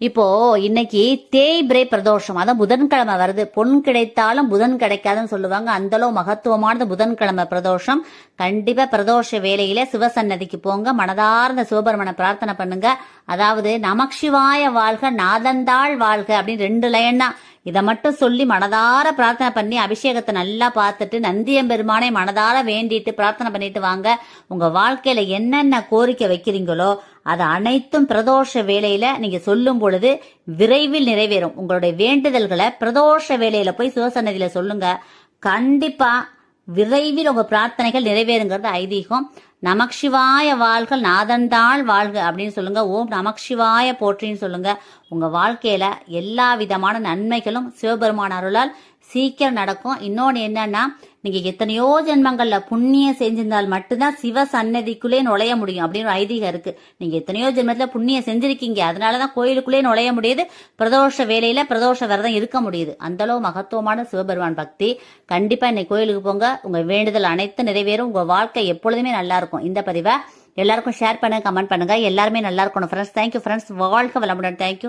இப்போ இன்னைக்கு தேய்பிரை பிரதோஷம். அதான் புதன்கிழமை வருது. பொன் கிடைத்தாலும் புதன் கிடைக்காதுன்னு சொல்லுவாங்க. அந்த அளவு மகத்துவமானது புதன்கிழமை பிரதோஷம். கண்டிப்பா பிரதோஷ வேலையில சிவசன்னதிக்கு போங்க. மனதார்ந்த சிவபெருமனை பிரார்த்தனை பண்ணுங்க. அதாவது நமக்ஷிவாய வாழ்க நாதந்தாள் வாழ்க அப்படின்னு ரெண்டு லைன் தான். இதை மட்டும் சொல்லி மனதார பிரார்த்தனை பண்ணி அபிஷேகத்தை நல்லா பார்த்துட்டு நந்தியம்பெருமானை மனதார வேண்டிட்டு பிரார்த்தனை பண்ணிட்டு வாங்க. உங்க வாழ்க்கையில என்னென்ன கோரிக்கை வைக்கிறீங்களோ அது அனைத்தும் பிரதோஷ வேலையில நீங்க சொல்லும் பொழுது விரைவில் நிறைவேறும். உங்களுடைய வேண்டுதல்களை பிரதோஷ வேலையில போய் சிவசன்னதியில சொல்லுங்க. கண்டிப்பா விரைவில் உங்க பிரார்த்தனைகள் நிறைவேறுங்கிறது ஐதீகம். நமக்ஷிவாய வாழ்கள் நாதந்தாள் வாழ்க அப்படின்னு சொல்லுங்க. ஓம் நமக்ஷிவாய போற்றின்னு சொல்லுங்க. உங்க வாழ்க்கையில எல்லா விதமான நன்மைகளும் சிவபெருமான அருளால் சீக்கிரம் நடக்கும். இன்னொன்று என்னன்னா நீங்க எத்தனையோ ஜென்மங்கள்ல புண்ணியம் செஞ்சிருந்தால் மட்டும்தான் சிவ சன்னதிக்குள்ளே நுழைய முடியும். அப்படின்னு ஒரு ஐதீகம் இருக்கு. நீங்க எத்தனையோ ஜென்மத்துல புண்ணியம் செஞ்சிருக்கீங்க. அதனாலதான் கோயிலுக்குள்ளே நுழைய முடியுது. பிரதோஷ வேலையில பிரதோஷ விரதம் இருக்க முடியுது. அந்த அளவு மகத்துவமான சிவபெருமான் பக்தி. கண்டிப்பா இன்னைக்கு கோயிலுக்கு போங்க. உங்க வேண்டுதல் அனைத்து நிறைவேறும். உங்க வாழ்க்கை எப்பொழுதுமே நல்லா இருக்கும். இந்த பதிவை எல்லாருக்கும் ஷேர் பண்ணுங்க கமெண்ட் பண்ணுங்க. எல்லாருமே நல்லா இருக்கணும் ஃப்ரெண்ட்ஸ் தேங்க்யூ ஃப்ரெண்ட்ஸ் வாழ்க்கை வளமுடன். தேங்க்யூ